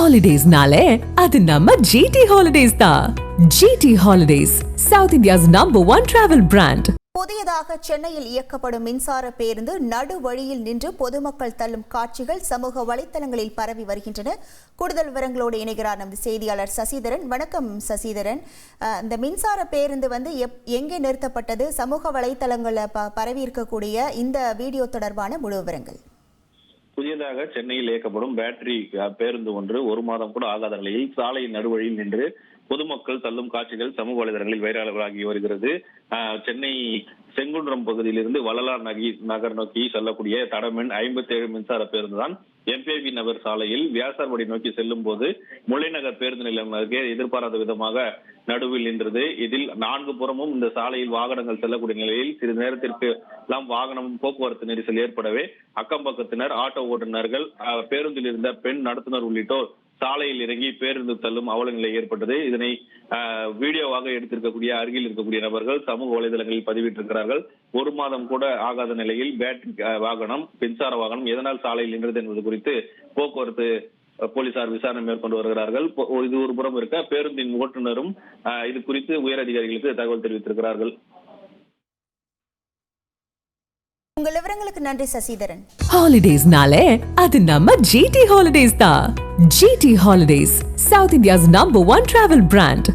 ஹாலிடேஸ்னாலே அது நம்ம ஜிடி ஹாலிடேஸ் தான் GT holidays south India's number one travel brand புதியதாக சென்னையில் இயக்கப்படும் மின்சார பேருந்து நடு வழியில் நின்று பொதுமக்கள் தள்ளும் காட்சிகள் சமூக வலைத்தளங்களில் பரவி வருகின்றன. கூடுதல் விவரங்களோடு இணைகிறார் நமது செய்தியாளர் சசிதரன். வணக்கம் சசிதரன். இந்த மின்சார பேருந்து வந்து எப் எங்கே நிறுத்தப்பட்டது? சமூக வலைத்தளங்களில் ப பரவி இருக்கக்கூடிய இந்த வீடியோ தொடர்பான முழு விவரங்கள். புதியதாக சென்னையில் இயக்கப்படும் பேட்டரி பேருந்து ஒன்று ஒரு மாதம் கூட ஆகாத நிலையில் சாலையின் நடுவழியில் நின்று பொதுமக்கள் தள்ளும் காட்சிகள் சமூக வலைதளங்களில் வைரலாகி வருகிறது. சென்னை செங்குன்றம் பகுதியிலிருந்து வள்ளலார் நகி நகர் நோக்கி செல்லக்கூடிய தடமெண் ஐம்பத்தி ஏழு மின்சார பேருந்து தான் எம்பேபி நகர் சாலையில் வியாசார்படி நோக்கி செல்லும் போது முல்லைநகர் பேருந்து நிலையம் அருகே எதிர்பாராத விதமாக நடுவில் நின்றது. இதில் நான்கு புறமும் இந்த சாலையில் வாகனங்கள் செல்லக்கூடிய நிலையில் சிறிது நேரத்திற்கு எல்லாம் வாகனம் போக்குவரத்து நெரிசல் ஏற்படவே அக்கம் பக்கத்தினர் ஆட்டோ ஓட்டுநர்கள் அஹ், பேருந்தில் இருந்த பெண் நடத்துனர் உள்ளிட்டோர் சாலையில் இறங்கி பேருந்து தள்ளும் அவல நிலை ஏற்பட்டது. இதனை வீடியோவாக எடுத்திருக்கக்கூடிய அருகில் இருக்கக்கூடிய நபர்கள் சமூக வலைதளங்களில் பதிவிட்டிருக்கிறார்கள். ஒரு மாதம் கூட ஆகாத நிலையில் பேட்டரி வாகனம் மின்சார வாகனம் எதனால் சாலையில் நின்றது என்பது குறித்து போக்குவரத்து போலீசார் விசாரணை மேற்கொண்டு வருகிறார்கள். இது ஒரு புறம் இருக்க பேருந்தின் ஓட்டுநரும் இது குறித்து உயர் அதிகாரிகளுக்கு தகவல் தெரிவித்திருக்கிறார்கள். உங்கள் விவரங்களுக்கு நன்றி சசிதரன். ஹாலிடேஸ்னாலே அது நம்ம ஜிடி ஹாலிடேஸ் தான். GT holidays south India's number one travel brand